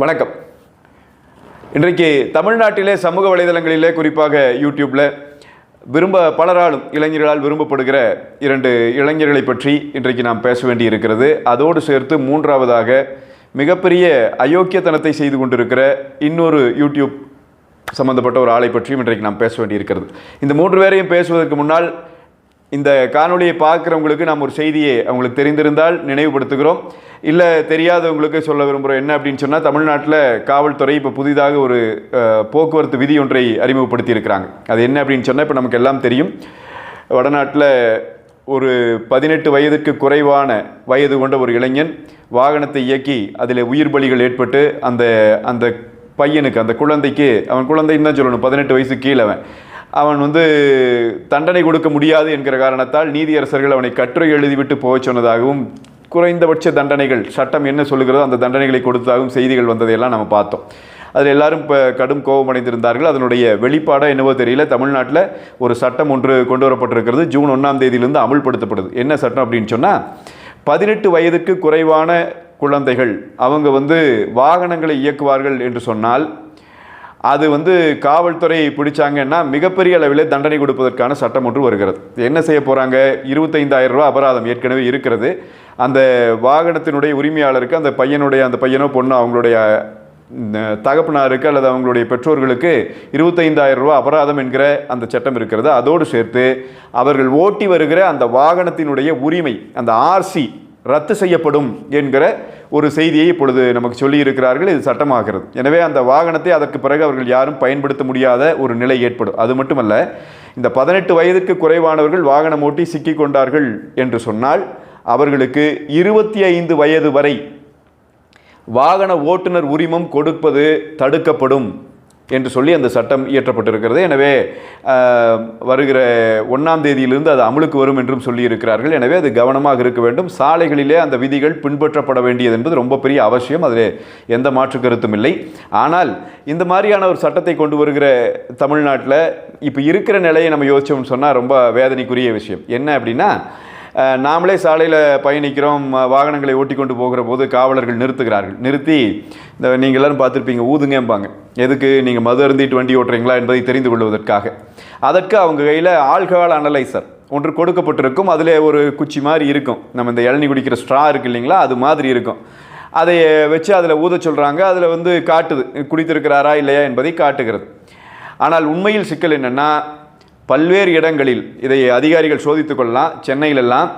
வணக்கம். இன்றைக்கு தமிழ்நாட்டிலே சமூக வலைதளங்களிலே குறிப்பாக யூடியூப்பில் விரும்ப பலராலும் இளைஞர்களால் விரும்பப்படுகிற இரண்டு இளைஞர்களை பற்றி இன்றைக்கு நாம் பேச வேண்டி இருக்கிறது அதோடு சேர்த்து மூன்றாவதாக மிகப்பெரிய அயோக்கியத்தனத்தை செய்து கொண்டிருக்கிற இன்னொரு யூடியூப் சம்பந்தப்பட்ட ஒரு ஆளை பற்றியும் இன்றைக்கு நாம் பேச வேண்டியிருக்கிறது. இந்த மூன்று பேரையும் பேசுவதற்கு முன்னால் இந்த காணொலியை பார்க்குறவங்களுக்கு நாம் ஒரு செய்தியை அவங்களுக்கு தெரிந்திருந்தால் நினைவுபடுத்துகிறோம். இல்லை தெரியாதவங்களுக்கு சொல்ல விரும்புகிறோம். என்ன அப்படின்னு சொன்னால் தமிழ்நாட்டில் காவல்துறை இப்போ புதிதாக ஒரு போக்குவரத்து விதி ஒன்றை அறிமுகப்படுத்தி இருக்கிறாங்க அது என்ன அப்படின்னு சொன்னால் இப்போ நமக்கு எல்லாம் தெரியும். வடநாட்டில் ஒரு பதினெட்டு வயதுக்கு குறைவான வயது கொண்ட ஒரு இளைஞன் வாகனத்தை இயக்கி அதில் உயிர் பலிகள் ஏற்பட்டு அந்த அந்த பையனுக்கு அந்த குழந்தைக்கு அவன் குழந்தைன்னு தான் சொல்லணும் பதினெட்டு வயசு கீழே அவன். அவன் வந்து தண்டனை கொடுக்க முடியாது என்கிற காரணத்தால் நீதியரசர்கள் அவனை கட்டுரை எழுதிவிட்டு போகச் சொன்னதாகவும் குறைந்தபட்ச தண்டனைகள் சட்டம் என்ன சொல்லுகிறதோ அந்த தண்டனைகளை கொடுத்ததாகவும் செய்திகள் வந்ததையெல்லாம் நம்ம பார்த்தோம். அதில் எல்லாரும் இப்போ கடும் கோபமடைந்திருந்தார்கள் அதனுடைய வெளிப்பாடாக என்னவோ தெரியல. தமிழ்நாட்டில் ஒரு சட்டம் ஒன்று கொண்டு வரப்பட்டிருக்கிறது. ஜூன் ஒன்றாம் தேதியிலிருந்து அமுல்படுத்தப்படுது. என்ன சட்டம் அப்படின்னு சொன்னால் பதினெட்டு வயதுக்கு குறைவான குழந்தைகள் அவங்க வந்து வாகனங்களை இயக்குவார்கள் என்று சொன்னால் அது வந்து காவல்துறை பிடிச்சாங்கன்னா மிகப்பெரிய அளவில் தண்டனை கொடுப்பதற்கான சட்டம் ஒன்று வருகிறது. என்ன செய்ய போகிறாங்க இருபத்தைந்தாயிரம் ரூபா அபராதம் ஏற்கனவே இருக்கிறது. அந்த வாகனத்தினுடைய உரிமையாளருக்கு அந்த பையனுடைய அந்த பையனோ பொண்ணோ அவங்களுடைய இந்த தகப்பனாருக்கு அல்லது அவங்களுடைய பெற்றோர்களுக்கு இருபத்தைந்தாயிரம் ரூபா அபராதம் என்கிற அந்த சட்டம் இருக்கிறது. அதோடு சேர்த்து அவர்கள் ஓட்டி வருகிற அந்த வாகனத்தினுடைய உரிமை அந்த ஆர்சி ரத்து செய்யப்படும் என்கிற ஒரு செய்தியை இப்பொழுது நமக்கு சொல்லியிருக்கிறார்கள். இது சட்டமாகிறது. எனவே அந்த வாகனத்தை அதற்கு பிறகு அவர்கள் யாரும் பயன்படுத்த முடியாத ஒரு நிலை ஏற்படும். அது மட்டுமல்ல இந்த பதினெட்டு வயதுக்கு குறைவானவர்கள் வாகனம் ஓட்டி சிக்கி கொண்டார்கள் என்று சொன்னால் அவர்களுக்கு இருபத்தி ஐந்து வயது வரை வாகன ஓட்டுநர் உரிமம் கொடுப்பது தடுக்கப்படும். என்று சொல்லி அந்த சட்டம் இயற்றப்பட்டிருக்கிறது. எனவே வருகிற ஒன்றாம் தேதியிலிருந்து அது அமலுக்கு வரும் என்றும் சொல்லியிருக்கிறார்கள். எனவே அது கவனமாக இருக்க வேண்டும். சாலைகளிலே அந்த விதிகள் பின்பற்றப்பட வேண்டியது என்பது ரொம்ப பெரிய அவசியம். அதில் எந்த மாற்று கருத்தும் இல்லை. ஆனால் இந்த மாதிரியான ஒரு சட்டத்தை கொண்டு வருகிற தமிழ்நாட்டில் இப்போ இருக்கிற நிலையை நம்ம யோசிச்சோம்னு சொன்னால் ரொம்ப வேதனைக்குரிய விஷயம். என்ன அப்படின்னா நாமளே சாலையில் பயணிக்கிறோம். வாகனங்களை ஓட்டி கொண்டு போகிற போது காவலர்கள் நிறுத்துகிறார்கள். நிறுத்தி இந்த நீங்கள் எல்லாரும் பார்த்துருப்பீங்க ஊதுங்கம்பாங்க. எதுக்கு? நீங்கள் மது அருந்திட்டு வண்டி ஓட்டுறீங்களா என்பதை தெரிந்து கொள்வதற்காக. அதற்கு அவங்க கையில் ஆல்கஹால் அனலைசர் ஒன்று கொடுக்கப்பட்டிருக்கும். அதில் ஒரு குச்சி மாதிரி இருக்கும். நம்ம இந்த இளநி குடிக்கிற ஸ்ட்ரா இருக்கு இல்லைங்களா? அது மாதிரி இருக்கும். அதை வச்சு அதில் ஊத சொல்கிறாங்க அதில் வந்து காட்டுது. குடித்திருக்கிறாரா இல்லையா என்பதை காட்டுகிறது. ஆனால் உண்மையில் சிக்கல் என்னென்னா பல்வேறு இடங்களில் இதை அதிகாரிகள் சோதித்து கொள்ளலாம் சென்னையிலெல்லாம்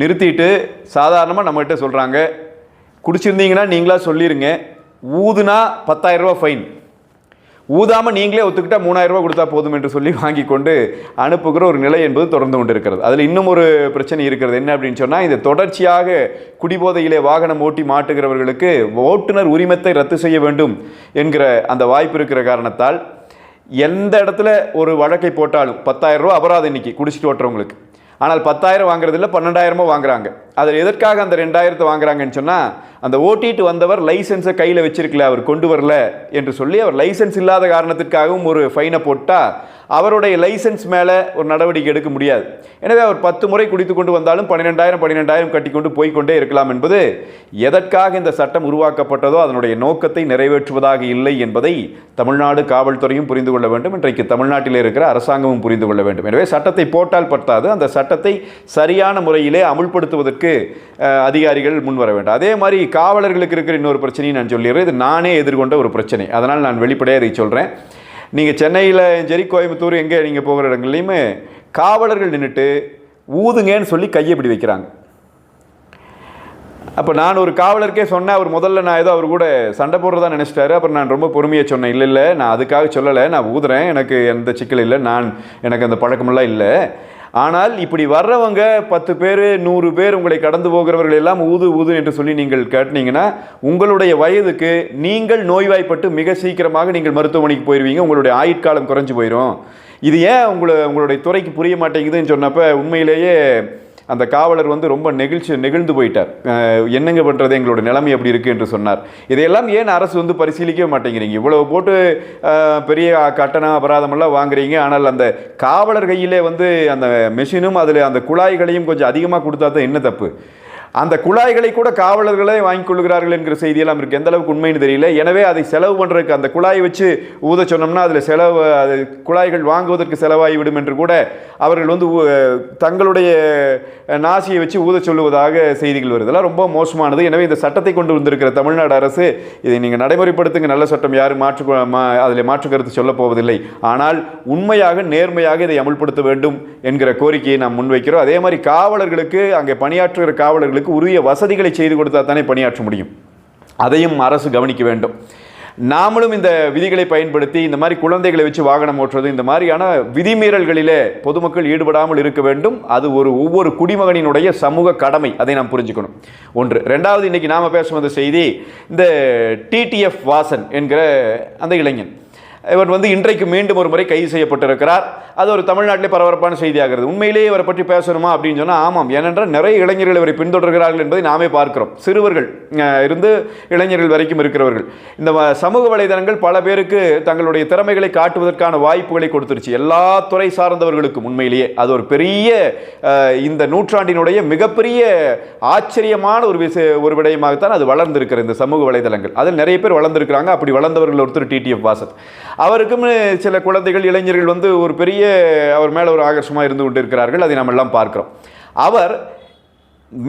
நிறுத்திட்டு சாதாரணமாக நம்மகிட்ட சொல்கிறாங்க குடிச்சிருந்தீங்கன்னா நீங்களாக சொல்லிடுங்க ஊதுனா 10000 ரூபாய் ஃபைன் ஊதாமல் நீங்களே ஒத்துக்கிட்டா மூணாயிரம் ரூபா கொடுத்தா போதும் என்று சொல்லி வாங்கி கொண்டு அனுப்புகிற ஒரு நிலை என்பது தொடர்ந்து கொண்டு இருக்கிறது அதில் இன்னும் ஒரு பிரச்சனை இருக்கிறது. என்ன அப்படின்னு சொன்னால் இந்த தொடர்ச்சியாக குடிபோதையிலே வாகனம் ஓட்டி மாட்டுகிறவர்களுக்கு ஓட்டுநர் உரிமத்தை ரத்து செய்ய வேண்டும் என்கிற அந்த வாய்ப்பு இருக்கிற காரணத்தால் எந்த இடத்துல ஒரு வழக்கை போட்டாலும் பத்தாயிரம் ரூபா அபராதம் இன்னைக்கு குடிச்சிட்டு ஓட்டுறவங்களுக்கு. ஆனால் பத்தாயிரம் வாங்குறதில்ல பன்னெண்டாயிரமோ வாங்குறாங்க. அதில் எதற்காக அந்த ரெண்டாயிரத்தை வாங்குறாங்கன்னு சொன்னால் அந்த ஓட்டிட்டு வந்தவர் லைசென்ஸை கையில் வச்சிருக்கல அவர் கொண்டு வரல என்று சொல்லி அவர் லைசென்ஸ் இல்லாத காரணத்திற்காகவும் ஒரு ஃபைனை போட்டால் அவருடைய லைசன்ஸ் மேலே ஒரு நடவடிக்கை எடுக்க முடியாது. எனவே அவர் பத்து முறை குடித்து கொண்டு வந்தாலும் பன்னிரெண்டாயிரம் பன்னிரெண்டாயிரம் கட்டி கொண்டு போய்க்கொண்டே இருக்கலாம் என்பது எதற்காக இந்த சட்டம் உருவாக்கப்பட்டதோ அதனுடைய நோக்கத்தை நிறைவேற்றுவதாக இல்லை என்பதை தமிழ்நாடு காவல்துறையும் புரிந்து கொள்ள வேண்டும். இன்றைக்கு தமிழ்நாட்டில் இருக்கிற அரசாங்கமும் புரிந்து கொள்ள வேண்டும். எனவே சட்டத்தை போட்டால் பத்தாது. அந்த சட்டத்தை சரியான முறையிலே அமுல்படுத்துவதற்கு அளவுக்கு அதிகாரிகள் முன்வர வேண்டும். அதே மாதிரி காவலர்களுக்கு இருக்கிற இன்னொரு பிரச்சனையும் நான் சொல்லிடுறேன். இது நானே எதிர்கொண்ட ஒரு பிரச்சனை. அதனால் நான் வெளிப்படையாக இதை சொல்கிறேன் நீங்கள் சென்னையில் சரி கோயம்புத்தூர் எங்கே நீங்கள் போகிற இடங்கள்லையுமே காவலர்கள் நின்றுட்டு ஊதுங்கன்னு சொல்லி கையை இப்படி வைக்கிறாங்க. அப்போ நான் ஒரு காவலருக்கே சொன்னேன். அவர் முதல்ல நான் ஏதோ அவர் கூட சண்டை போடுறதா நினச்சிட்டாரு. அப்புறம் நான் ரொம்ப பொறுமையாக சொன்னேன். இல்லை இல்லை நான் அதுக்காக சொல்லலை. நான் ஊதுறேன். எனக்கு எந்த சிக்கல் இல்லை. நான் எனக்கு அந்த பழக்கமெல்லாம் இல்லை. ஆனால் இப்படி வர்றவங்க பத்து பேர் நூறு பேர் உங்களை கடந்து போகிறவர்கள் எல்லாம் ஊது ஊது என்று சொல்லி நீங்கள் கேட்டினீங்கன்னா உங்களுடைய வயதுக்கு நீங்கள் நோய்வாய்ப்பட்டு மிக சீக்கிரமாக நீங்கள் மருத்துவமனைக்கு போயிடுவீங்க உங்களுடைய ஆயுட்காலம் குறைஞ்சு போயிடும் இது ஏன் உங்களை உங்களுடைய துறைக்கு புரிய மாட்டேங்குதுன்னு சொன்னப்போ உண்மையிலேயே அந்த காவலர் வந்து ரொம்ப நெகிழ்ச்சி நெகிழ்ந்து போயிட்டார். என்னங்க பண்ணுறது எங்களோட நிலைமை எப்படி இருக்குது என்று சொன்னார். இதையெல்லாம் ஏன் அரசு வந்து பரிசீலிக்க மாட்டேங்கிறீங்க? இவ்வளோ போட்டு பெரிய கட்டணம் அபராதமெல்லாம் வாங்குறீங்க. ஆனால் அந்த காவலர் கையிலே வந்து அந்த மெஷினும் அதில் அந்த குழாய்களையும் கொஞ்சம் அதிகமாக கொடுத்தா தான் என்ன தப்பு? அந்த குழாய்களை கூட காவலர்களே வாங்கிக் கொள்கிறார்கள் என்கிற செய்தியெல்லாம் இருக்குது எந்த அளவுக்கு உண்மைன்னு தெரியல. எனவே அதை செலவு பண்ணுறதுக்கு அந்த குழாயை வச்சு ஊத சொன்னோம்னா அதில் செலவு அது குழாய்கள் வாங்குவதற்கு செலவாகிவிடும் என்று கூட அவர்கள் வந்து தங்களுடைய நாசியை வச்சு ஊத சொல்லுவதாக செய்திகள் வருது. இதெல்லாம் ரொம்ப மோசமானது. எனவே இந்த சட்டத்தை கொண்டு வந்திருக்கிற தமிழ்நாடு அரசு இதை நீங்கள் நடைமுறைப்படுத்துங்க. நல்ல சட்டம் யாரும் மாற்று மா- அதில் மாற்று கருத்து சொல்லப் போவதில்லை. ஆனால் உண்மையாக நேர்மையாக இதை அமுல்படுத்த வேண்டும் என்கிற கோரிக்கையை நாம் முன்வைக்கிறோம். அதே மாதிரி காவலர்களுக்கு அங்கே பணியாற்றுகிற காவலர்களுக்கு உரிய வசதிகளை செய்து கொடுத்தா தானே பணியாற்ற முடியும். அதையும் அரசு கவனிக்க வேண்டும். நாமளும் இந்த விதிகளை பயன்படுத்தி இந்த மாதிரி குழந்தைகளை வச்சு வாகனம் ஓட்டுறது இந்த மாதிரியான விதிமீறல்களிலே பொதுமக்கள் ஈடுபடாமல் இருக்க வேண்டும். அது ஒரு ஒவ்வொரு குடிமகனினுடைய சமூக கடமை அதை நாம் புரிஞ்சுக்கணும். ஒன்று. ரெண்டாவது இன்றைக்கி நாம் பேசும் அந்த செய்தி இந்த டிடிஎஃப் வாசன் என்கிற அந்த இளைஞன். இவர் வந்து இன்றைக்கு மீண்டும் ஒரு முறை கைது செய்யப்பட்டிருக்கிறார். அது ஒரு தமிழ்நாட்டிலே பரபரப்பான செய்தியாகிறது. உண்மையிலேயே இவரை பற்றி பேசணுமா அப்படின்னு சொன்னால் ஆமாம். ஏனென்றால் நிறைய இளைஞர்கள் இவரை பின்தொடர்கிறார்கள் என்பதை நாமே பார்க்கிறோம். சிறுவர்கள் இருந்து இளைஞர்கள் வரைக்கும் இருக்கிறவர்கள். இந்த சமூக வலைதளங்கள் பல பேருக்கு தங்களுடைய திறமைகளை காட்டுவதற்கான வாய்ப்புகளை கொடுத்துருச்சு. எல்லா துறை சார்ந்தவர்களுக்கும் உண்மையிலேயே. அது ஒரு பெரிய இந்த நூற்றாண்டினுடைய மிகப்பெரிய ஆச்சரியமான ஒரு விஷய ஒரு விடயமாகத்தான் அது வளர்ந்திருக்கிற இந்த சமூக வலைதளங்கள். அதில் நிறைய பேர் வளர்ந்துருக்கிறாங்க. அப்படி வளர்ந்தவர்கள் ஒருத்தர் டிடிஎஃப் வாசன். அவருக்கும் சில குழந்தைகள் இளைஞர்கள் வந்து ஒரு பெரிய அவர் மேலே ஒரு ஆகர்ஷமாக இருந்து கொண்டு இருக்கிறார்கள் அதை நம்ம எல்லாம் பார்க்கிறோம். அவர்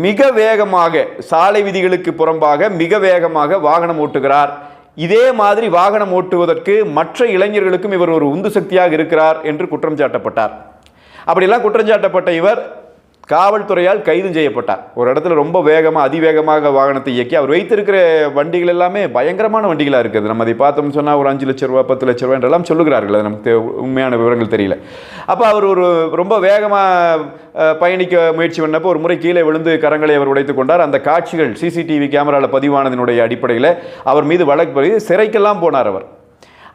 மிக வேகமாக சாலை விதிகளுக்கு புறம்பாக மிக வேகமாக வாகனம் ஓட்டுகிறார். இதே மாதிரி வாகனம் ஓட்டுவதற்கு மற்ற இளைஞர்களுக்கும் இவர் ஒரு உந்து சக்தியாக இருக்கிறார் என்று குற்றம் சாட்டப்பட்டார். அப்படியெல்லாம் குற்றம் சாட்டப்பட்ட இவர் காவல்துறையால் கைது செய்யப்பட்டார். ஒரு இடத்துல ரொம்ப வேகமாக அதிவேகமாக வாகனத்தை இயக்கி அவர் வைத்திருக்கிற வண்டிகள் எல்லாமே பயங்கரமான வண்டிகளாக இருக்குது. நம்ம அதை பார்த்தோம்னு சொன்னால் ஒரு அஞ்சு லட்ச ரூபா பத்து லட்ச ரூபா என்றெல்லாம் சொல்லுகிறார்கள். அது நமக்கு உண்மையான விவரங்கள் தெரியல. அப்போ அவர் ஒரு ரொம்ப வேகமாக பயணிக்க முயற்சி பண்ணப்போ ஒரு முறை கீழே விழுந்து கரங்களை அவர் உடைத்துக் கொண்டார். அந்த காட்சிகள் சிசிடிவி கேமராவில் பதிவானதனுடைய அடிப்படையில் அவர் மீது வழக்கு பதிவு சிறைக்கெல்லாம் போனார் அவர்.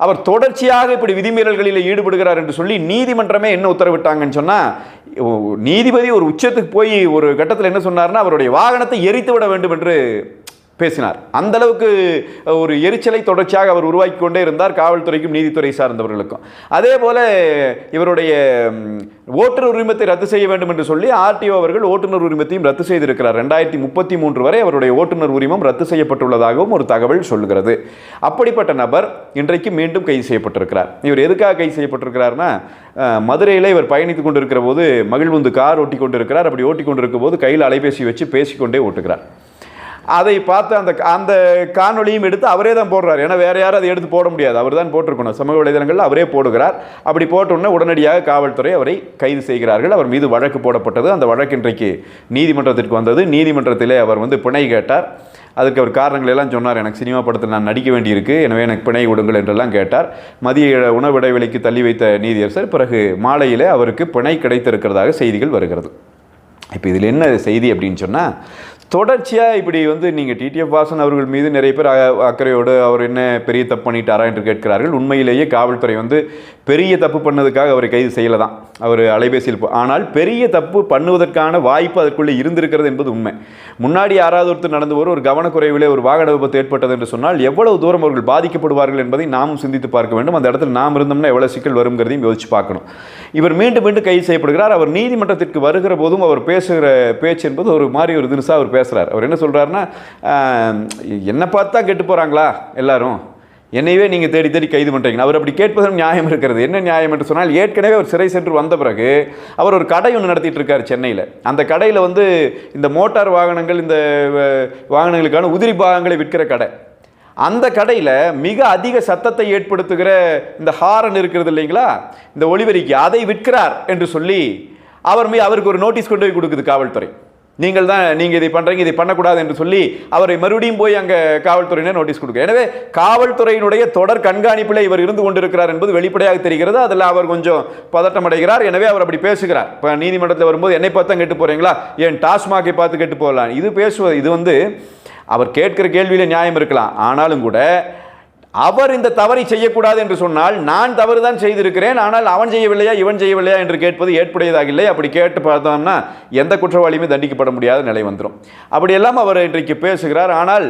அவர் தொடர்ச்சியாக இப்படி விதிமீறல்களில் ஈடுபடுகிறார் என்று சொல்லி நீதிமன்றமே என்ன உத்தரவிட்டாங்கன்னு சொன்னால் நீதிபதி ஒரு உச்சத்துக்கு போய் ஒரு கட்டத்தில் என்ன சொன்னார்னா அவருடைய வாகனத்தை எரித்து விட வேண்டும் என்று பேசினார். அந்த அளவுக்கு ஒரு எரிச்சலை தொடர்ச்சியாக அவர் உருவாக்கி கொண்டே இருந்தார் காவல்துறைக்கும் நீதித்துறை சார்ந்தவர்களுக்கும். அதே போல இவருடைய ஓட்டுநர் உரிமத்தை ரத்து செய்ய வேண்டும் என்று சொல்லி ஆர்டிஓ அவர்கள் ஓட்டுநர் உரிமத்தையும் ரத்து செய்திருக்கிறார். ரெண்டாயிரத்தி முப்பத்தி மூன்று வரை அவருடைய ஓட்டுநர் உரிமம் ரத்து செய்யப்பட்டுள்ளதாகவும் ஒரு தகவல் சொல்லுகிறது. அப்படிப்பட்ட நபர் இன்றைக்கு மீண்டும் கைது செய்யப்பட்டிருக்கிறார். இவர் எதுக்காக கைது செய்யப்பட்டிருக்கிறார்னா மதுரையில் இவர் பயணித்துக் கொண்டிருக்கிற போது மகிழ்வுந்து கார் ஓட்டி கொண்டிருக்கிறார் அப்படி ஓட்டி கொண்டிருக்கும் போது கையில் அலைபேசி வச்சு பேசிக்கொண்டே ஓட்டுகிறார். அதை பார்த்து அந்த அந்த காணொளியும் எடுத்து அவரே தான் போடுறார். ஏன்னா வேறு யாரும் அதை எடுத்து போட முடியாது. அவர் தான் போட்டிருக்கணும். சமூக வலைதளங்களில் அவரே போடுகிறார். அப்படி போட்டோன்னே உடனடியாக காவல்துறை அவரை கைது செய்கிறார்கள். அவர் மீது வழக்கு போடப்பட்டது. அந்த வழக்கு இன்றைக்கு நீதிமன்றத்திற்கு வந்தது. நீதிமன்றத்திலே அவர் வந்து பிணை கேட்டார். அதுக்கு அவர் காரணங்கள் எல்லாம் சொன்னார். எனக்கு சினிமா படத்தில் நான் நடிக்க வேண்டியிருக்கு. எனவே எனக்கு பிணை விடுங்கள் என்றெல்லாம் கேட்டார். மதிய உணவு இடைவெளிக்கு தள்ளி வைத்த நீதியரசர் பிறகு மாலையிலே அவருக்கு பிணை கிடைத்திருக்கிறதாக செய்திகள் வருகிறது. இப்போ இதில் என்ன செய்தி அப்படின்னு சொன்னால் தொடர்ச்சியாக இப்படி வந்து நீங்கள் டிடிஎஃப் வாசன் அவர்கள் மீது நிறைய பேர் அ- அக்கறையோடு அவர் என்ன பெரிய தப்பு பண்ணிட்டாரா என்று கேட்கிறார்கள். உண்மையிலேயே காவல்துறை வந்து பெரிய தப்பு பண்ணதுக்காக அவரை கைது செய்யலை தான். அவர் அலைபேசியில் ஆனால் பெரிய தப்பு பண்ணுவதற்கான வாய்ப்பு அதற்குள்ளே இருந்திருக்கிறது என்பது உண்மை. முன்னாடி யாராவது ஒருத்தர் நடந்து வரும் ஒரு கவனக்குறைவிலே ஒரு வாகன விபத்து ஏற்பட்டது என்று சொன்னால் எவ்வளவு தூரம் அவர்கள் பாதிக்கப்படுவார்கள் என்பதை நாமும் சிந்தித்து பார்க்க வேண்டும். அந்த இடத்துல நாம் இருந்தோம்னா எவ்வளவு சிக்கல் வருங்கிறதையும் யோசிச்சு பார்க்கணும். இவர் மீண்டும் மீண்டும் கைது செய்யப்படுகிறார். அவர் நீதிமன்றத்திற்கு வருகிற போதும் அவர் பேசுகிற பேச்சு என்பது ஒரு மாதிரி ஒரு தினசாக அவர் பேசுகிறார் அவர் என்ன சொல்கிறாருன்னா என்ன என்னை பார்த்தா கெட்டு போகிறாங்களா எல்லாரும்? என்னையவே நீங்கள் தேடி தேடி கைது பண்ணுறீங்க அவர் அப்படி கேட்பதும் நியாயம் இருக்கிறது. என்ன நியாயம் என்று சொன்னால் ஏற்கனவே அவர் சிறை சென்று வந்த பிறகு அவர் ஒரு கடை ஒன்று நடத்திட்டு இருக்கார் சென்னையில். அந்த கடையில் வந்து இந்த மோட்டார் வாகனங்கள் இந்த வாகனங்களுக்கான உதிரி பாகங்களை விற்கிற கடை. அந்த கடையில் மிக அதிக சத்தத்தை ஏற்படுத்துகிற இந்த ஹாரன் இருக்கிறது இல்லைங்களா? இந்த ஒளிவெறிக்கு அதை விற்கிறார் என்று சொல்லி அவர் மீது அவருக்கு ஒரு நோட்டீஸ் கொண்டு போய் கொடுக்குது காவல்துறை. நீங்கள் தான் நீங்கள் இதை பண்ணுறீங்க இதை பண்ணக்கூடாது என்று சொல்லி அவரை மறுபடியும் போய் அங்கே காவல்துறையினர் நோட்டீஸ் கொடுக்க. எனவே காவல்துறையினுடைய தொடர் கண்காணிப்பில் இவர் இருந்து கொண்டிருக்கிறார் என்பது வெளிப்படையாக தெரிகிறது. அதில் அவர் கொஞ்சம் பதட்டம் அடைகிறார். எனவே அவர் அப்படி பேசுகிறார். இப்போ நீதிமன்றத்தில் வரும்போது என்னை பார்த்தா கேட்டு போகிறீங்களா ஏன் டாஸ்மாகை பார்த்து கேட்டு போகலாம் இது பேசுவது இது வந்து அவர் கேட்கிற கேள்வியில் நியாயம் இருக்கலாம். ஆனாலும் கூட அவர் இந்த தவறை செய்யக்கூடாது என்று சொன்னால் நான் தவறு தான் செய்திருக்கிறேன் ஆனால் அவன் செய்யவில்லையா இவன் செய்யவில்லையா என்று கேட்பது ஏற்புடையதாக இல்லை அப்படி கேட்டு பார்த்தோம்னா எந்த குற்றவாளியுமே தண்டிக்கப்பட முடியாத நிலை வந்துடும் அப்படியெல்லாம் அவர் இன்றைக்கு பேசுகிறார். ஆனால்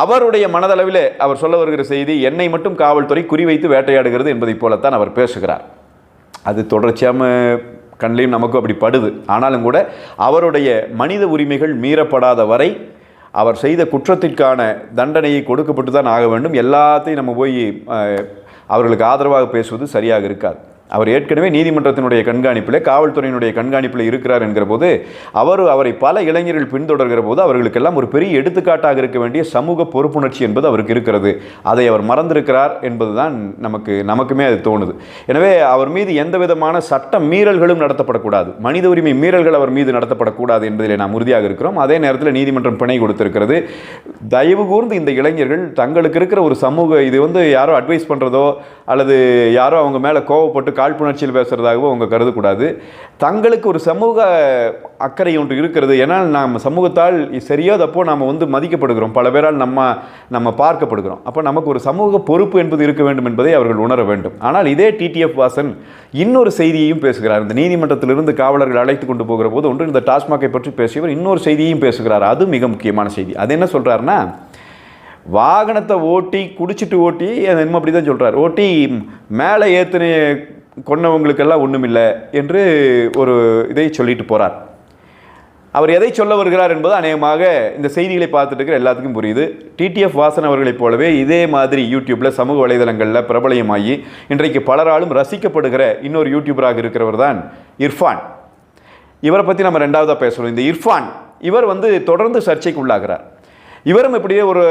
அவருடைய மனதளவிலே அவர் சொல்ல வருகிற செய்தி என்னை மட்டும் காவல்துறை குறிவைத்து வேட்டையாடுகிறது என்பதைப் போலத்தான் அவர் பேசுகிறார். அது தொடர்ச்சியாம கண்ணிலையும் நமக்கும் அப்படி படுது. ஆனாலும் கூட அவருடைய மனித உரிமைகள் மீறப்படாத வரை அவர் செய்த குற்றத்திற்கான தண்டனையை கொடுக்கப்பட்டு தான் ஆக வேண்டும். எல்லாத்தையும் நம்ம போய் அவர்களுக்கு ஆதரவாக பேசுவது சரியாக இருக்காது. அவர் ஏற்கனவே நீதிமன்றத்தினுடைய கண்காணிப்பில் காவல்துறையினுடைய கண்காணிப்பில் இருக்கிறார் என்கிற போது அவர் அவரை பல இளைஞர்கள் பின்தொடர்கிற போது அவர்களுக்கெல்லாம் ஒரு பெரிய எடுத்துக்காட்டாக இருக்க வேண்டிய சமூக பொறுப்புணர்ச்சி என்பது அவருக்கு இருக்கிறது. அதை அவர் மறந்திருக்கிறார் என்பதுதான் நமக்கு நமக்குமே அது தோணுது. எனவே அவர் மீது எந்த விதமான சட்ட மீறல்களும் நடத்தப்படக்கூடாது. மனித உரிமை மீறல்கள் அவர் மீது நடத்தப்படக்கூடாது என்பதில் நாம் உறுதியாக இருக்கிறோம். அதே நேரத்தில் நீதிமன்றம் பிணை கொடுத்திருக்கிறது. தயவு கூர்ந்து இந்த இளைஞர்கள் தங்களுக்கு இருக்கிற ஒரு சமூக இது வந்து யாரோ அட்வைஸ் பண்ணுறதோ அல்லது யாரோ அவங்க மேலே கோவப்பட்டு காழ்ப்புணர்ச்சியில் பேசுகிறதாகவோ அவங்க கருதக்கூடாது. தங்களுக்கு ஒரு சமூக அக்கறை ஒன்று இருக்கிறது. ஏன்னா நாம் சமூகத்தால் சரியோ தப்போ நாம் வந்து மதிக்கப்படுகிறோம். பல பேரால் நம்ம நம்ம பார்க்கப்படுகிறோம். அப்போ நமக்கு ஒரு சமூக பொறுப்பு என்பது இருக்க வேண்டும் என்பதை அவர்கள் உணர வேண்டும். ஆனால் இதே டிடிஎஃப் வாசன் இன்னொரு செய்தியையும் பேசுகிறார். இந்த நீதிமன்றத்திலிருந்து காவலர்கள் அழைத்து கொண்டு போகிற போது ஒன்று இந்த டாஸ்மாகை பற்றி பேசியவர் இன்னொரு செய்தியையும் பேசுகிறார். அது மிக முக்கியமான செய்தி. அது என்ன சொல்கிறாருன்னா வாகனத்தை ஓட்டி குடிச்சிட்டு ஓட்டி என்னமோ அப்படி தான் சொல்கிறார் ஓட்டி மேலே ஏற்றின கொன்னவங்களுக்கெல்லாம் ஒன்றுமில்லை என்று ஒரு இதை சொல்லிட்டு போகிறார் அவர் எதை சொல்ல வருகிறார் என்பது அநேகமாக இந்த செய்திகளை பார்த்துட்டு இருக்கிற எல்லாத்துக்கும் புரியுது. டிடிஎஃப் வாசன் அவர்களைப் போலவே இதே மாதிரி யூடியூப்பில் சமூக வலைதளங்களில் பிரபலயமாகி இன்றைக்கு பலராலும் ரசிக்கப்படுகிற இன்னொரு யூடியூபராக இருக்கிறவர் தான் இர்ஃபான். இவரை பற்றி நம்ம ரெண்டாவதாக பேசணும் இந்த இர்ஃபான் இவர் வந்து தொடர்ந்து சர்ச்சைக்கு உள்ளாகிறார் இவரும் இப்படியே ஒரு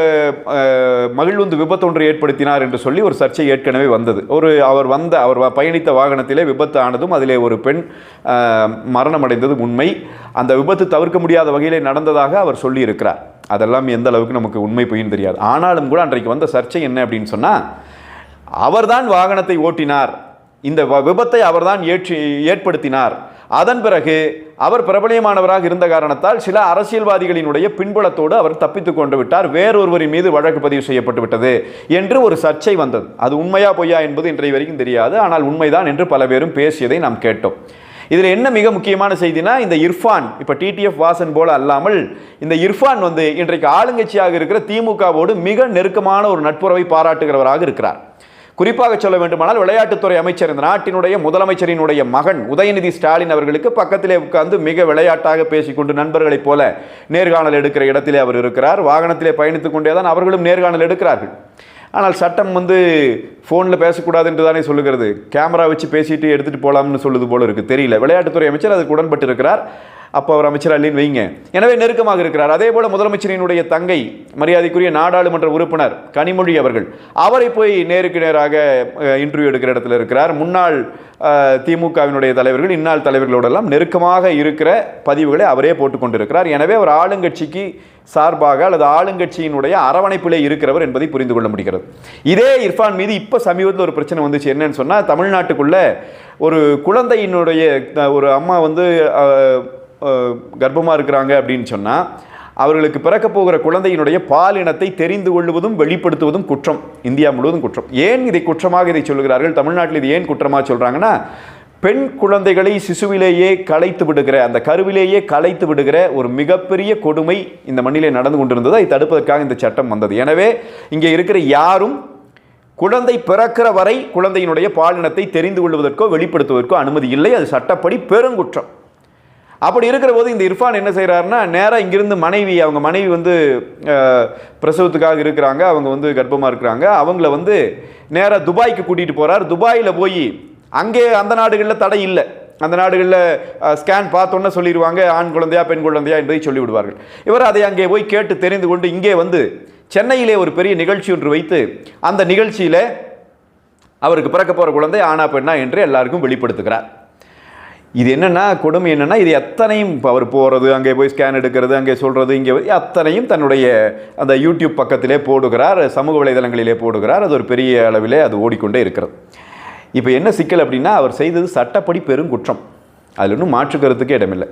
மகிழ்வுந்து விபத்தொன்று ஏற்படுத்தினார் என்று சொல்லி ஒரு சர்ச்சை ஏற்கனவே வந்தது. ஒரு அவர் வந்த அவர் வ- பயணித்த வாகனத்திலே விபத்து ஆனதும் அதிலே ஒரு பெண் மரணமடைந்தது உண்மை. அந்த விபத்து தவிர்க்க முடியாத வகையிலே நடந்ததாக அவர் சொல்லியிருக்கிறார். அதெல்லாம் எந்த அளவுக்கு நமக்கு உண்மை பொய்ன்னு தெரியாது. ஆனாலும் கூட அன்றைக்கு வந்த சர்ச்சை என்ன அப்படின்னு சொன்னால் அவர்தான் வாகனத்தை ஓட்டினார். இந்த வ- விபத்தை அவர்தான் ஏற்றி ஏற்படுத்தினார். அதன் பிறகு அவர் பிரபலியமானவராக இருந்த காரணத்தால் சில அரசியல்வாதிகளினுடைய பின்புலத்தோடு அவர் தப்பித்துக் கொண்டு விட்டார். வேறொருவரின் மீது வழக்கு பதிவு செய்யப்பட்டு விட்டது என்று ஒரு சர்ச்சை வந்தது. அது உண்மையா பொய்யா என்பது இன்றைய வரைக்கும் தெரியாது. ஆனால் உண்மைதான் என்று பல பேரும் பேசியதை நாம் கேட்டோம். இதில் என்ன மிக முக்கியமான செய்தினா இந்த இர்ஃபான் இப்போ டிடிஎஃப் வாசன் போல அல்லாமல் இந்த இர்ஃபான் வந்து இன்றைக்கு ஆளுங்கட்சியாக இருக்கிற திமுகவோடு மிக நெருக்கமான ஒரு நட்புறவை பாராட்டுகிறவராக இருக்கிறார். குறிப்பாக சொல்ல வேண்டுமானால் விளையாட்டுத்துறை அமைச்சர் இந்த நாட்டினுடைய முதலமைச்சரினுடைய மகன் உதயநிதி ஸ்டாலின் அவர்களுக்கு பக்கத்திலே உட்கார்ந்து மிக விளையாட்டாக பேசிக்கொண்டு நண்பர்களைப் போல நேர்காணல் எடுக்கிற இடத்திலே அவர் இருக்கிறார். வாகனத்திலே பயணித்துக் கொண்டே தான் அவர்களும் நேர்காணல் எடுக்கிறார்கள். ஆனால் சட்டம் வந்து ஃபோனில் பேசக்கூடாது என்று தானே சொல்லுகிறது. கேமரா வச்சு பேசிட்டு எடுத்துகிட்டு போகலாம்னு சொல்லுது போல இருக்குது தெரியல. விளையாட்டுத்துறை அமைச்சர் அதுக்கு உடன்பட்டு இருக்கிறார். அப்போ அவர் அமைச்சர் அல்லின்னு வைங்க. எனவே நெருக்கமாக இருக்கிறார். அதே போல் முதலமைச்சரினுடைய தங்கை மரியாதைக்குரிய நாடாளுமன்ற உறுப்பினர் கனிமொழி அவர்கள் அவரை போய் நேருக்கு நேராக இன்டர்வியூ எடுக்கிற இடத்துல இருக்கிறார். முன்னாள் திமுகவினுடைய தலைவர்கள் இந்நாள் தலைவர்களோடெல்லாம் நெருக்கமாக இருக்கிற பதிவுகளை அவரே போட்டுக்கொண்டிருக்கிறார். எனவே அவர் ஆளுங்கட்சிக்கு சார்பாக அல்லது ஆளுங்கட்சியினுடைய அரவணைப்பிலே இருக்கிறவர் என்பதை புரிந்து கொள்ள முடிகிறது. இதே இர்ஃபான் மீது இப்போ சமீபத்தில் ஒரு பிரச்சனை வந்துச்சு. என்னன்னு சொன்னால் தமிழ்நாட்டுக்குள்ளே ஒரு குழந்தையினுடைய ஒரு அம்மா வந்து கர்ப்பமாக இருக்கிறாங்க அப்படின்னு சொன்னால் அவர்களுக்கு பிறக்க போகிற குழந்தையினுடைய பாலினத்தை தெரிந்து கொள்வதும் வெளிப்படுத்துவதும் குற்றம். இந்தியா முழுவதும் குற்றம். ஏன் இதை குற்றமாக இதை சொல்கிறார்கள்? தமிழ்நாட்டில் இது ஏன் குற்றமாக சொல்கிறாங்கன்னா பெண் குழந்தைகளை சிசுவிலேயே கலைத்து விடுகிற அந்த கருவிலேயே கலைத்து விடுகிற ஒரு மிகப்பெரிய கொடுமை இந்த மண்ணிலே நடந்து கொண்டிருந்தது. அதை தடுப்பதற்காக இந்த சட்டம் வந்தது. எனவே இங்கே இருக்கிற யாரும் குழந்தை பிறக்கிற வரை குழந்தையினுடைய பாலினத்தை தெரிந்து கொள்வதற்கோ வெளிப்படுத்துவதற்கோ அனுமதி இல்லை. அது சட்டப்படி பெருங்குற்றம். அப்படி இருக்கிற போது இந்த இர்ஃபான் என்ன செய்கிறாருன்னா நேராக இங்கிருந்து மனைவி அவங்க மனைவி வந்து பிரசவத்துக்காக இருக்கிறாங்க அவங்க வந்து கர்ப்பமாக இருக்கிறாங்க. அவங்கள வந்து நேராக துபாய்க்கு கூட்டிகிட்டு போகிறார் துபாயில் போய் அங்கே அந்த நாடுகளில் தடை இல்லை. அந்த நாடுகளில் ஸ்கேன் பார்த்தோன்னே சொல்லிடுவாங்க ஆண் குழந்தையா பெண் குழந்தையா என்பதை சொல்லிவிடுவார்கள். இவர் அதை அங்கே போய் கேட்டு தெரிந்து கொண்டு இங்கே வந்து சென்னையிலே ஒரு பெரிய நிகழ்ச்சி ஒன்று வைத்து அந்த நிகழ்ச்சியில் அவருக்கு பிறக்க போகிற குழந்தை ஆனா பெண்ணா என்று எல்லாருக்கும் வெளிப்படுத்துகிறார். இது என்னென்னா கொடுமை என்னென்னா இது எத்தனையும் இப்போ அவர் போகிறது அங்கே போய் ஸ்கேன் எடுக்கிறது அங்கே சொல்கிறது இங்கே அத்தனையும் தன்னுடைய அந்த யூடியூப் பக்கத்திலே போடுகிறார் சமூக வலைதளங்களிலே போடுகிறார். அது ஒரு பெரிய அளவிலே அது ஓடிக்கொண்டே இருக்கிறது. இப்போ என்ன சிக்கல் அப்படின்னா அவர் செய்தது சட்டப்படி பெருங்குற்றம் அதில் இன்னும் மாற்று கருத்துக்கு இடமில்லை.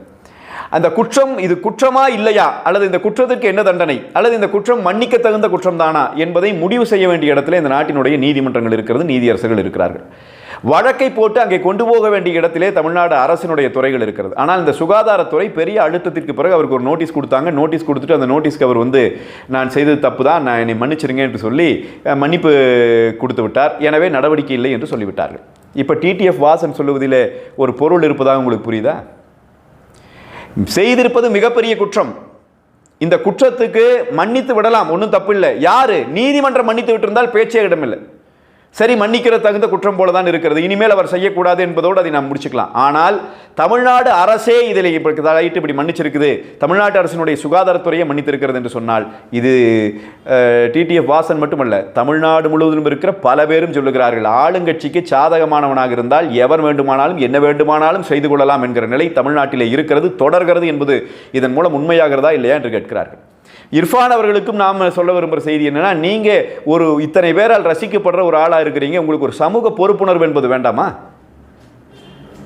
அந்த குற்றம் இது குற்றமா இல்லையா? அல்லது இந்த குற்றத்திற்கு என்ன தண்டனை? அல்லது இந்த குற்றம் மன்னிக்க தகுந்த குற்றம் தானா என்பதை முடிவு செய்ய வேண்டிய இடத்துல இந்த நாட்டினுடைய நீதிமன்றங்கள் இருக்கிறது நீதியரசர்கள் இருக்கிறார்கள். வழக்கை போட்டு அங்கே கொண்டு போக வேண்டிய இடத்திலே தமிழ்நாடு அரசினுடைய துறைகள் இருக்கிறது. ஆனால் இந்த சுகாதாரத்துறை பெரிய அழுத்தத்திற்கு பிறகு அவருக்கு ஒரு நோட்டீஸ் கொடுத்தாங்க. நோட்டீஸ் கொடுத்துட்டு அந்த நோட்டீஸ்க்கு அவர் வந்து நான் செய்தது தப்பு தான் நான் என்னை மன்னிச்சிருங்க என்று சொல்லி மன்னிப்பு கொடுத்து விட்டார். எனவே நடவடிக்கை இல்லை என்று சொல்லிவிட்டார்கள். இப்போ டிடிஎஃப் வாசன் சொல்லுவதிலே ஒரு பொருள் இருப்பதாக உங்களுக்கு புரியுதா? செய்திருப்பது மிகப்பெரிய குற்றம். இந்த குற்றத்துக்கு மன்னித்து விடலாம் ஒன்றும் தப்பு இல்லை. யாரு? நீதிமன்றம் மன்னித்து விட்டிருந்தால் பேச்சே இடமில்லை. சரி மன்னிக்கிற தகுந்த குற்றம் போல தான் இருக்கிறது. இனிமேல் அவர் செய்யக்கூடாது என்பதோடு அதை நாம் முடிச்சுக்கலாம். ஆனால் தமிழ்நாடு அரசே இதில் இப்போ தலையிட்டு இப்படி மன்னிச்சிருக்குது. தமிழ்நாட்டு அரசினுடைய சுகாதாரத்துறையை மன்னித்திருக்கிறது என்று சொன்னால் இது டிடிஎஃப் வாசன் மட்டுமல்ல தமிழ்நாடு முழுவதும் இருக்கிற பல பேரும் சொல்லுகிறார்கள். ஆளுங்கட்சிக்கு சாதகமானவனாக இருந்தால் எவர் வேண்டுமானாலும் என்ன வேண்டுமானாலும் செய்து கொள்ளலாம் என்கிற நிலை தமிழ்நாட்டிலே இருக்கிறது தொடர்கிறது என்பது இதன் மூலம் உண்மையாகிறதா இல்லையா என்று கேட்கிறார்கள். இர்ஃபான் அவர்களுக்கும் நாம் சொல்ல விரும்புகிற செய்தி என்னென்னா நீங்கள் ஒரு இத்தனை பேரால் ரசிக்கப்படுற ஒரு ஆளாக இருக்கிறீங்க உங்களுக்கு ஒரு சமூக பொறுப்புணர்வு என்பது வேண்டாமா?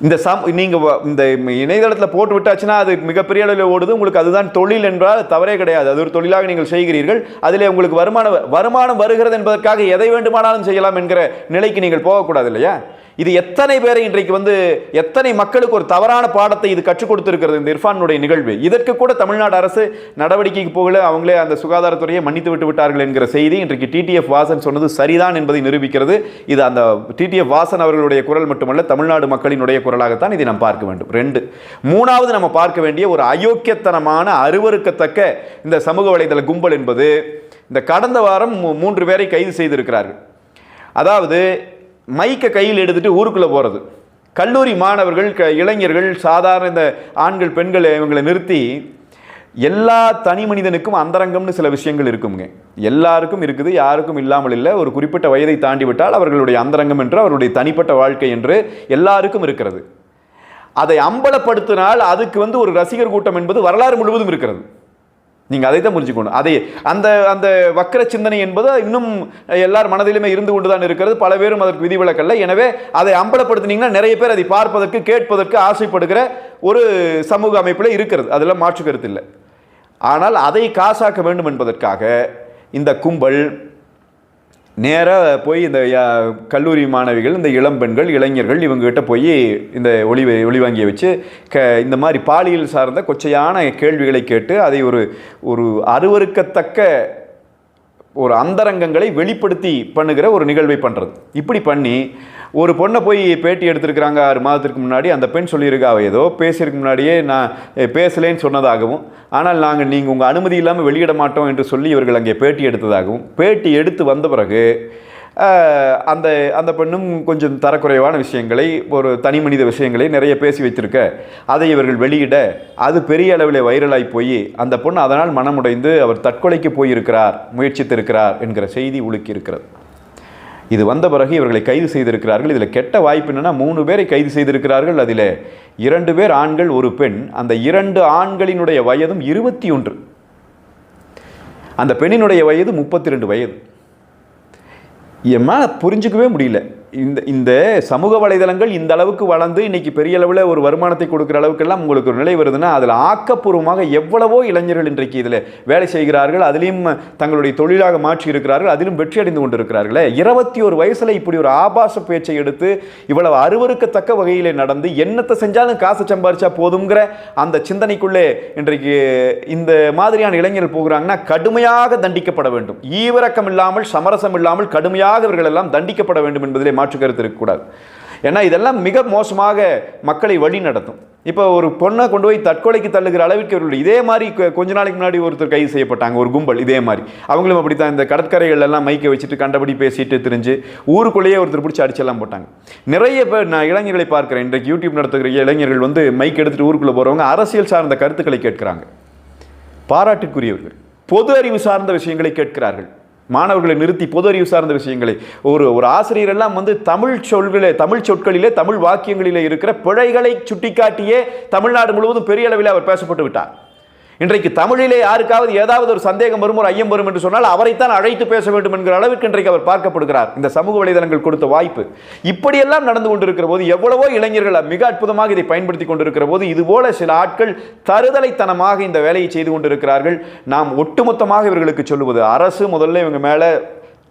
இந்த சம் நீங்கள் இந்த இணையதளத்தில் போட்டு விட்டாச்சுன்னா அது மிகப்பெரிய அளவில் ஓடுது உங்களுக்கு அதுதான் தொழில் என்றால் தவறே கிடையாது. அது ஒரு தொழிலாக நீங்கள் செய்கிறீர்கள் அதில் உங்களுக்கு வருமானம் வருமானம் வருகிறது என்பதற்காக எதை வேண்டுமானாலும் செய்யலாம் என்கிற நிலைக்கு நீங்கள் போகக்கூடாது இல்லையா? இது எத்தனை பேரை இன்றைக்கு வந்து எத்தனை மக்களுக்கு ஒரு தவறான பாடத்தை இது கற்றுக் கொடுத்திருக்கிறது இந்த இர்ஃபானுடைய நிகழ்வு? இதற்கு கூட தமிழ்நாடு அரசு நடவடிக்கைக்கு போகல அவங்களே அந்த சுகாதாரத்துறையை மன்னித்து விட்டு விட்டார்கள் என்கிற செய்தி இன்றைக்கு டிடிஎஃப் வாசன் சொன்னது சரிதான் என்பதை நிரூபிக்கிறது. இது அந்த டிடிஎஃப் வாசன் அவர்களுடைய குரல் மட்டுமல்ல தமிழ்நாடு மக்களினுடைய குரலாகத்தான் இதை நாம் பார்க்க வேண்டும். ரெண்டு மூணாவது நம்ம பார்க்க வேண்டிய ஒரு அயோக்கியத்தனமான அருவருக்கத்தக்க இந்த சமூக வலைதள கும்பல் என்பது இந்த கடந்த வாரம் மூ- மூன்று பேரை கைது செய்திருக்கிறார்கள். அதாவது மைக்கை கையில் எடுத்துகிட்டு ஊருக்குள்ளே போகிறது கல்லூரி மாணவர்கள் க இளைஞர்கள் சாதாரண இந்த ஆண்கள் பெண்கள் இவங்களை நிறுத்தி எல்லா தனி மனிதனுக்கும் அந்தரங்கம்னு சில விஷயங்கள் இருக்குங்க எல்லாருக்கும் இருக்குது யாருக்கும் இல்லாமல் இல்லை. ஒரு குறிப்பிட்ட வயதை தாண்டி விட்டால் அவர்களுடைய அந்தரங்கம் என்று அவருடைய தனிப்பட்ட வாழ்க்கை என்று எல்லாருக்கும் இருக்கிறது. அதை அம்பலப்படுத்தினால் அதுக்கு வந்து ஒரு ரசிகர் கூட்டம் என்பது வரலாறு முழுவதும் இருக்கிறது. நீங்கள் அதை தான் புரிஞ்சுக்கணும். அதை அந்த அந்த வக்கர சிந்தனை என்பது இன்னும் எல்லார் மனதிலுமே இருந்து கொண்டு தான் இருக்கிறது. பல பேரும் அதற்கு விதிவிலக்கல்ல. எனவே அதை அம்பலப்படுத்தினீங்கன்னா நிறைய பேர் அதை பார்ப்பதற்கு கேட்பதற்கு ஆசைப்படுகிற ஒரு சமூக அமைப்பில் இருக்கிறது. அதெல்லாம் மாற்று கருத்து இல்லை. ஆனால் அதை காசாக்க வேண்டும் என்பதற்காக இந்த கும்பல் நேராக போய் இந்த யா- கல்லூரி மாணவிகள் இந்த இளம் பெண்கள் இளைஞர்கள் இவங்ககிட்ட போய் இந்த ஒளி ஒளிவாங்கியை வச்சு க இந்த மாதிரி பாலியல் சார்ந்த கொச்சையான கேள்விகளை கேட்டு அதை ஒரு ஒரு அருவருக்கத்தக்க ஒரு அந்தரங்கங்களை வெளிப்படுத்தி பண்ணுகிற ஒரு நிகழ்வை பண்ணுறது இப்படி பண்ணி ஒரு பொண்ணை போய் பேட்டி எடுத்திருக்கிறாங்க ஆறு மாதத்திற்கு முன்னாடி அந்த பெண் சொல்லியிருக்கா ஏதோ பேசியிருக்கு முன்னாடியே நான் பேசலேன்னு சொன்னதாகவும் ஆனால் நாங்கள் நீங்கள் உங்கள் அனுமதி இல்லாமல் வெளியிட மாட்டோம் என்று சொல்லி இவர்கள் அங்கே பேட்டி எடுத்ததாகவும் பேட்டி எடுத்து வந்த பிறகு அந்த அந்த பெண்ணும் கொஞ்சம் தரக்குறைவான விஷயங்களை ஒரு தனி மனித விஷயங்களை நிறைய பேசி வச்சிருக்க. அதை இவர்கள் வெளியிட அது பெரிய அளவில் வைரலாகி போய் அந்த பொண்ணு அதனால் மனமுடைந்து அவர் தற்கொலைக்கு போயிருக்கிறார் முயற்சித்திருக்கிறார் என்கிற செய்தி உலுக்கியிருக்கிறது. இது வந்த பிறகு இவர்களை கைது செய்திருக்கிறார்கள். இதில் கெட்ட வாய்ப்பு என்னென்னா மூணு பேரை கைது செய்திருக்கிறார்கள். அதில் இரண்டு பேர் ஆண்கள் ஒரு பெண். அந்த இரண்டு ஆண்களினுடைய வயதும் இருபத்தி ஒன்று. அந்த பெண்ணினுடைய வயது முப்பத்தி ரெண்டு வயது. என் மேலே புரிஞ்சுக்கவே முடியல. இந்த இந்த சமூக வலைதளங்கள் இந்த அளவுக்கு வளர்ந்து இன்னைக்கு பெரிய அளவில் ஒரு வருமானத்தை கொடுக்குற அளவுக்கெல்லாம் உங்களுக்கு ஒரு நிலை வருதுன்னா அதில் ஆக்கப்பூர்வமாக எவ்வளவோ இளைஞர்கள் இன்றைக்கு இதில் வேலை செய்கிறார்கள் அதிலையும் தங்களுடைய தொழிலாக மாற்றி இருக்கிறார்கள் அதிலும் வெற்றி அடைந்து கொண்டிருக்கிறார்களே. இருபத்தி ஒரு வயசில் இப்படி ஒரு ஆபாச பேச்சை எடுத்து இவ்வளவு அருவருக்கத்தக்க வகையிலே நடந்து என்னத்தை செஞ்சாலும் காசு சம்பாரிச்சா போதுங்கிற அந்த சிந்தனைக்குள்ளே இன்றைக்கு இந்த மாதிரியான இளைஞர்கள் போகிறாங்கன்னா கடுமையாக தண்டிக்கப்பட வேண்டும். ஈவிரக்கம் இல்லாமல் சமரசம் இல்லாமல் கடுமையாக இவர்கள் எல்லாம் தண்டிக்கப்பட வேண்டும் என்பதிலே மாற்று கருத்து இருக்கக்கூடாது. ஏன்னா இதெல்லாம் மிக மோசமாக மக்களை வழி நடத்தும். இப்போ ஒரு பொண்ணை கொண்டு போய் தற்கொலைக்கு தள்ளுகிற அளவிற்கு இவர்கள் இதே மாதிரி கொஞ்ச நாளைக்கு முன்னாடி ஒருத்தர் கைது செய்யப்பட்டாங்க ஒரு கும்பல் இதே மாதிரி. அவங்களும் அப்படித்தான் இந்த கடற்கரைகள் எல்லாம் மைக்கை வச்சுட்டு கண்டபடி பேசிட்டு தெரிஞ்சு ஊருக்குள்ளேயே ஒருத்தர் பிடிச்சி அடிச்செல்லாம் போட்டாங்க. நிறைய பேர் நான் இளைஞர்களை பார்க்குறேன். இன்றைக்கு யூடியூப் நடத்துகிற இளைஞர்கள் வந்து மைக் எடுத்துட்டு ஊருக்குள்ளே போகிறவங்க அரசியல் சார்ந்த கருத்துக்களை கேட்கிறாங்க. பாராட்டுக்குரியவர்கள் பொது அறிவு சார்ந்த விஷயங்களை கேட்கிறார்கள். மாணவர்களை நிறுத்தி பொது அறிவு சார்ந்த விஷயங்களை. ஒரு ஒரு ஆசிரியர் எல்லாம் வந்து தமிழ் சொல்களே தமிழ் சொற்களிலே தமிழ் வாக்கியங்களிலே இருக்கிற பிழைகளை சுட்டிக்காட்டியே தமிழ்நாடு முழுவதும் பெரிய அளவில் அவர் பேசப்பட்டு விட்டார். இன்றைக்கு தமிழிலே யாருக்காவது ஏதாவது ஒரு சந்தேகம் வரும் ஒரு ஐயம் வரும் என்று சொன்னால் அவரைத்தான் அழைத்து பேச வேண்டும் என்கிற அளவுக்கு இன்றைக்கு அவர் பார்க்கப்படுகிறார். இந்த சமூக வலைதளங்கள் கொடுத்த வாய்ப்பு. இப்படியெல்லாம் நடந்து கொண்டிருக்கிற போது எவ்வளவோ இளைஞர்கள் மிக அற்புதமாக இதை பயன்படுத்தி கொண்டிருக்கிற போது இதுபோல சில ஆட்கள் தருதலைத்தனமாக இந்த வேலையை செய்து கொண்டிருக்கிறார்கள். நாம் ஒட்டுமொத்தமாக இவர்களுக்கு சொல்லுவது அரசு முதல்ல இவங்க மேலே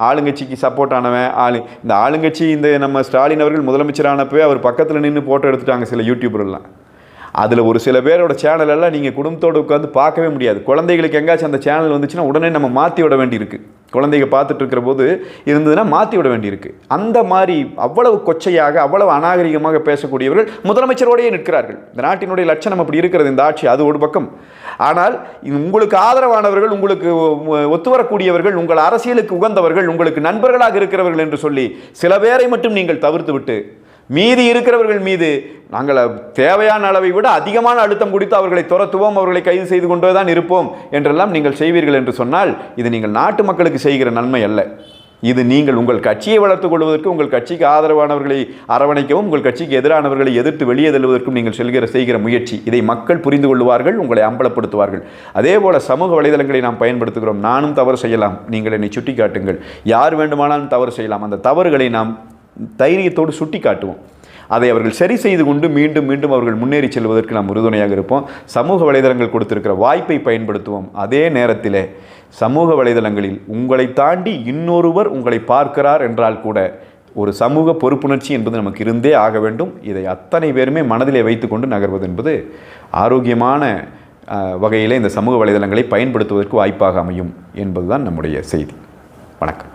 ஆளுங்கட்சிக்கு சப்போர்ட் ஆனவன் ஆளு இந்த ஆளுங்கட்சி இந்த நம்ம ஸ்டாலின் அவர்கள் முதலமைச்சரானப்பவே அவர் பக்கத்தில் நின்று போட்டோ எடுத்துட்டாங்க சில யூடியூபர்லாம் அதில் ஒரு சில பேரோட சேனலெல்லாம் நீங்கள் குடும்பத்தோடு உட்காந்து பார்க்கவே முடியாது. குழந்தைகளுக்கு எங்காச்சும் அந்த சேனல் வந்துச்சுன்னா உடனே நம்ம மாற்றி விட வேண்டியிருக்கு. குழந்தைங்க பார்த்துட்டு இருக்கிற போது இருந்ததுன்னா மாற்றி விட வேண்டியிருக்கு. அந்த மாதிரி அவ்வளவு கொச்சையாக அவ்வளவு அநாகரிகமாக பேசக்கூடியவர்கள் முதலமைச்சரோடையே நிற்கிறார்கள். இந்த நாட்டினுடைய லட்சணம் அப்படி இருக்கிறது இந்த ஆட்சி அது ஒரு பக்கம். ஆனால் உங்களுக்கு ஆதரவானவர்கள் உங்களுக்கு ஒ- ஒத்து வரக்கூடியவர்கள் உங்கள் அரசியலுக்கு உகந்தவர்கள் உங்களுக்கு நண்பர்களாக இருக்கிறவர்கள் என்று சொல்லி சில பேரை மட்டும் நீங்கள் தவிர்த்து விட்டு மீதி இருக்கிறவர்கள் மீது நாங்கள் தேவையான அளவை விட அதிகமான அழுத்தம் கொடுத்து அவர்களை துரத்துவோம் அவர்களை கைது செய்து கொண்டே தான் இருப்போம் என்றெல்லாம் நீங்கள் செய்வீர்கள் என்று சொன்னால் இது நீங்கள் நாட்டு மக்களுக்கு செய்கிற நன்மை அல்ல. இது நீங்கள் உங்கள் கட்சியை வளர்த்துக் கொள்வதற்கு உங்கள் கட்சிக்கு ஆதரவானவர்களை அரவணைக்கவும் உங்கள் கட்சிக்கு எதிரானவர்களை எதிர்த்து வெளியே தள்ளுவதற்கும் நீங்கள் செல்கிற செய்கிற முயற்சி. இதை மக்கள் புரிந்து கொள்வார்கள் உங்களை அம்பலப்படுத்துவார்கள். அதே போல சமூக வலைதளங்களை நாம் பயன்படுத்துகிறோம் நானும் தவறு செய்யலாம் நீங்கள் என்னை சுட்டி காட்டுங்கள் யார் வேண்டுமானாலும் தவறு செய்யலாம் அந்த தவறுகளை நாம் தைரியத்தோடு சுட்டி காட்டுவோம் அதை அவர்கள் சரி செய்து கொண்டு மீண்டும் மீண்டும் அவர்கள் முன்னேறி செல்வதற்கு நாம் உறுதுணையாக இருப்போம். சமூக வலைதளங்கள் கொடுத்திருக்கிற வாய்ப்பை பயன்படுத்துவோம். அதே நேரத்தில் சமூக வலைதளங்களில் உங்களை தாண்டி இன்னொருவர் உங்களை பார்க்கிறார் என்றால் கூட ஒரு சமூக பொறுப்புணர்ச்சி என்பது நமக்கு இருந்தே ஆக வேண்டும். இதை அத்தனை பேருமே மனதிலே வைத்துக்கொண்டு நகர்வது என்பது ஆரோக்கியமான வகையில் வகையிலே இந்த சமூக வலைதளங்களை பயன்படுத்துவதற்கு வாய்ப்பாக அமையும் என்பதுதான் நம்முடைய செய்தி. வணக்கம்.